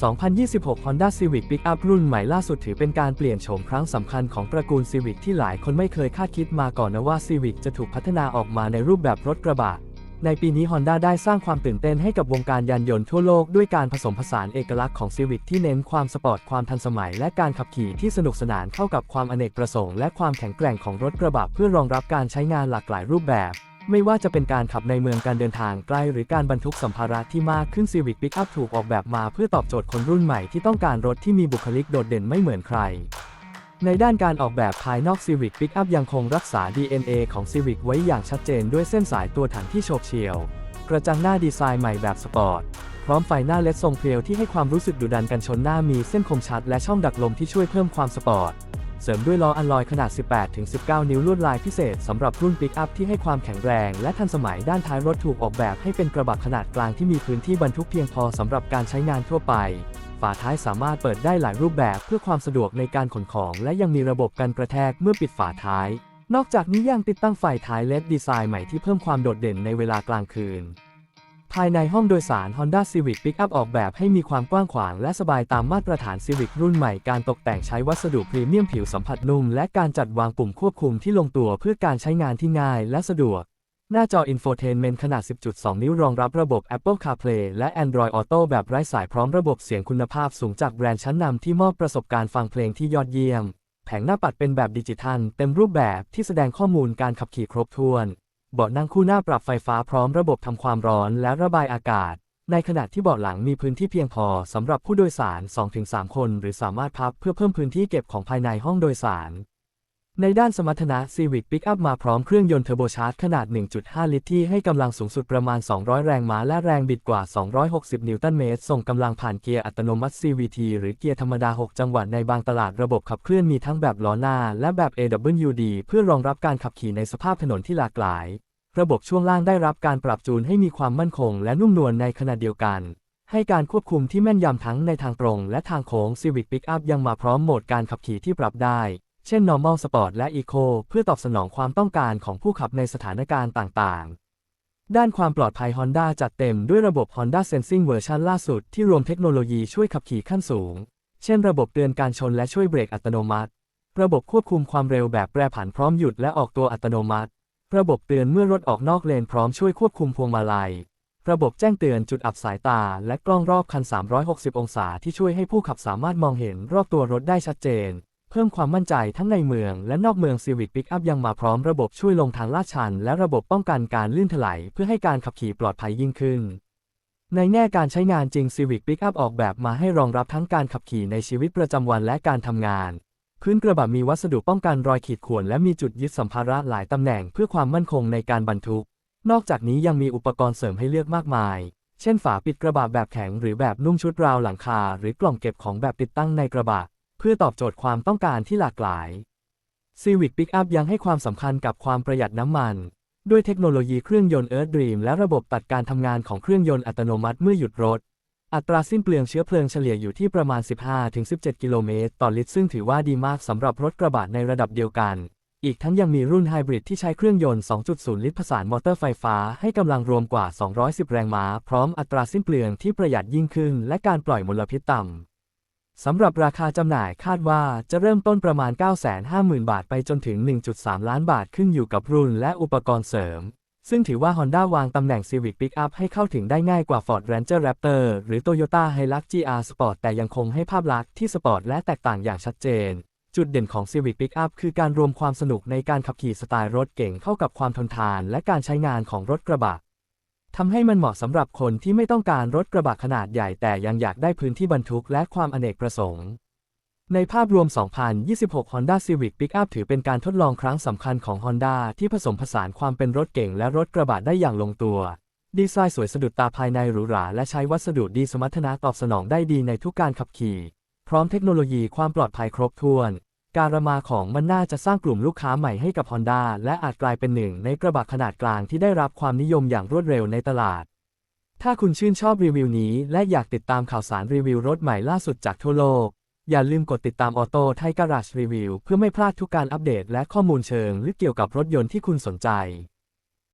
2026 Honda Civic Pickup รุ่นใหม่ล่าสุดถือเป็นการเปลี่ยนโฉมครั้งสำคัญของตระกูล Civic ที่หลายคนไม่เคยคาดคิดมาก่อนนะว่า Civic จะถูกพัฒนาออกมาในรูปแบบรถกระบะ ในปีนี้ Honda ได้สร้างความตื่นเต้นให้กับวงการยานยนต์ทั่วโลกด้วยการผสมผสานเอกลักษณ์ของ Civic ที่เน้นความสปอร์ตความทันสมัย และการขับขี่ที่สนุกสนานเข้ากับความอเนกประสงค์และความแข็งแกร่งของรถกระบะเพื่อรองรับการใช้งานหลากหลายรูปแบบ ไม่ว่าจะเป็นการขับในเมืองการเดินทางไกล้หรือการบรรทุกสัมภาระที่มากขึ้น Civic Pickup ถูกออกแบบมาเพื่อตอบโจทย์คนรุ่นใหม่ที่ต้องการรถที่มีบุคลิกโดดเด่นไม่เหมือนใคร ในด้านการออกแบบภายนอก Civic Pickup ยังคงรักษา DNA ของ Civic ไว้อย่างชัดเจนด้วยเส้นสายตัวถังที่โฉบเฉี่ยว กระจังหน้าดีไซน์ใหม่แบบสปอร์ตพร้อมไฟหน้าเลดทรงเพรียวที่ให้ความรู้สึกดุดันกันชนหน้ามีเส้นคมชัดและช่องดักลมที่ช่วยเพิ่มความสปอร์ต เสริมด้วยล้ออัลลอยขนาด 18-19 นิ้วลวดลายพิเศษสำหรับรุ่นปิกอัพที่ให้ความแข็งแรงและทันสมัยด้านท้ายรถถูกออกแบบให้เป็นกระบะขนาดกลางที่มีพื้นที่บรรทุกเพียงพอสำหรับการใช้งานทั่วไป ฝาท้ายสามารถเปิดได้หลายรูปแบบเพื่อความสะดวกในการขนของและยังมีระบบกันกระแทกเมื่อปิดฝาท้าย นอกจากนี้ยังติดตั้งไฟท้ายเลดดีไซน์ใหม่ที่เพิ่มความโดดเด่นในเวลากลางคืน ภายในห้องโดยสาร Honda Civic Pickup ออกแบบให้มีความกว้างขวางและสบายตามมาตรฐาน Civic รุ่นใหม่ การตกแต่งใช้วัสดุพรีเมียมผิวสัมผัสนุ่ม และการจัดวางปุ่มควบคุมที่ลงตัวเพื่อการใช้งานที่ง่ายและสะดวก หน้าจอ Infotainment ขนาด 10.2 นิ้วรองรับระบบ Apple CarPlay และ Android Auto แบบไร้สายพร้อมระบบเสียงคุณภาพสูงจากแบรนด์ชั้นนำที่มอบประสบการณ์ฟังเพลงที่ยอดเยี่ยม แผงหน้าปัดเป็นแบบดิจิทัล เต็มรูปแบบที่แสดงข้อมูลการขับขี่ครบถ้วน เบาะนั่งคู่หน้าปรับไฟฟ้าพร้อมระบบทำความร้อนและระบายอากาศ ในขณะที่เบาะหลังมีพื้นที่เพียงพอสำหรับผู้โดยสาร 2-3 คน หรือสามารถพับเพื่อเพิ่มพื้นที่เก็บของภายในห้องโดยสาร ในด้านสมรรถนะ Civic Pickup มาพร้อมเครื่องยนต์เทอร์โบชาร์จขนาด 1.5 ลิตรที่ให้กำลังสูงสุดประมาณ 200 แรงม้าและแรงบิดกว่า 260 นิวตันเมตร ส่งกำลังผ่านเกียร์อัตโนมัติ CVT หรือเกียร์ธรรมดา 6 จังหวะในบางตลาดระบบขับเคลื่อนมีทั้งแบบล้อหน้า และแบบ AWD เพื่อรองรับการขับขี่ในสภาพถนนที่หลากหลาย ระบบช่วงล่างได้รับการปรับจูนให้มีความมั่นคงและนุ่มนวลในขณะเดียวกัน ให้การควบคุมที่แม่นยำทั้งในทางตรงและทางโค้ง Civic Pickup ยังมาพร้อมโหมดการขับขี่ที่ปรับได้ เช่น Normal Sport และ Eco เพื่อตอบสนองความต้องการของผู้ขับในสถานการณ์ต่างๆ ด้านความปลอดภัย Honda จัดเต็มด้วยระบบ Honda Sensing เวอร์ชันล่าสุดที่รวมเทคโนโลยีช่วยขับขี่ขั้นสูง เช่น ระบบเตือนการชนและช่วยเบรกอัตโนมัติ ระบบควบคุมความเร็วแบบแปรผันพร้อมหยุดและออกตัวอัตโนมัติ ระบบเตือนเมื่อรถออกนอกเลนพร้อมช่วยควบคุมพวงมาลัย ระบบแจ้งเตือนจุดอับสายตา และกล้องรอบคัน 360 องศาที่ช่วยให้ผู้ขับสามารถมองเห็นรอบตัวรถได้ชัดเจน เพิ่มความมั่นใจทั้งในเมืองและนอกเมือง Civic Pickup ยังมาพร้อมระบบช่วยลงทางลาดชัน และระบบป้องกันการลื่นถลายเพื่อให้การขับขี่ปลอดภัยยิ่งขึ้น ในแง่การใช้งานจริง Civic Pickup ออกแบบมาให้รองรับทั้งการขับขี่ในชีวิตประจำวันและการทำงาน พื้นกระบะมีวัสดุป้องกันรอยขีดข่วนและมีจุดยึดสัมภาระหลายตำแหน่งเพื่อความมั่นคงในการบรรทุก นอกจากนี้ยังมีอุปกรณ์เสริมให้เลือกมากมาย เช่นฝาปิดกระบะแบบแข็งหรือแบบนุ่มชุดราวหลังคา หรือกล่องเก็บของแบบติดตั้งในกระบะ เพื่อตอบโจทย์ความต้องการที่หลากหลาย Civic Pickup ยังให้ความสำคัญกับความประหยัดน้ำมัน ด้วยเทคโนโลยีเครื่องยนต์ Earth Dream และระบบตัดการทำงานของเครื่องยนต์อัตโนมัติเมื่อหยุดรถ อัตราสิ้นเปลืองเชื้อเพลิงเฉลี่ยอยู่ที่ประมาณ 15-17 กิโลเมตรต่อลิตรซึ่งถือว่าดีมากสำหรับรถกระบะในระดับเดียวกัน อีกทั้งยังมีรุ่นไฮบริดที่ใช้เครื่องยนต์ 2.0 ลิตรผสานมอเตอร์ไฟฟ้าให้กำลังรวมกว่า 210 แรงม้า พร้อมอัตราสิ้นเปลืองที่ประหยัดยิ่งขึ้น และการปล่อยมลพิษต่ำสำหรับราคาจำหน่ายคาดว่าจะเริ่มต้นประมาณ 950,000 บาทไปจนถึง 1.3 ล้านบาทขึ้นอยู่กับรุ่นและอุปกรณ์เสริม ซึ่งถือว่า Honda วางตำแหน่ง Civic Pickup ให้เข้าถึงได้ง่ายกว่า Ford Ranger Raptor หรือ Toyota Hilux GR Sport แต่ยังคงให้ภาพลักษณ์ที่สปอร์ตและแตกต่างอย่างชัดเจน จุดเด่นของ Civic Pickup คือการรวมความสนุกในการขับขี่สไตล์รถเก่งเข้ากับความทนทาน และการใช้งานของรถกระบะทำให้มันเหมาะสำหรับคนที่ไม่ต้องการรถกระบะขนาดใหญ่แต่ยังอยากได้พื้นที่บรรทุกและความอเนกประสงค์ ในภาพรวม 2026 Honda Civic Pickup ถือเป็นการทดลองครั้งสำคัญของ Honda ที่ผสมผสานความเป็นรถเก่งและรถกระบะได้อย่างลงตัว ดีไซน์สวยสะดุดตาภายในหรูหรา และใช้วัสดุดีสมรรถนะตอบสนองได้ดีในทุกการขับขี่ พร้อมเทคโนโลยีความปลอดภัยครบถ้วน การมาของมันน่าจะสร้างกลุ่มลูกค้าใหม่ให้กับ Honda และอาจกลายเป็นหนึ่งในกระบะขนาดกลางที่ได้รับความนิยมอย่างรวดเร็วในตลาด ถ้าคุณชื่นชอบรีวิวนี้ และอยากติดตามข่าวสารรีวิวรถใหม่ล่าสุดจากทั่วโลก อย่าลืมกดติดตามออโต้ไทยการาชรีวิวเพื่อไม่พลาดทุกการอัปเดตและข้อมูลเชิงลึกเกี่ยวกับรถยนต์ที่คุณสนใจ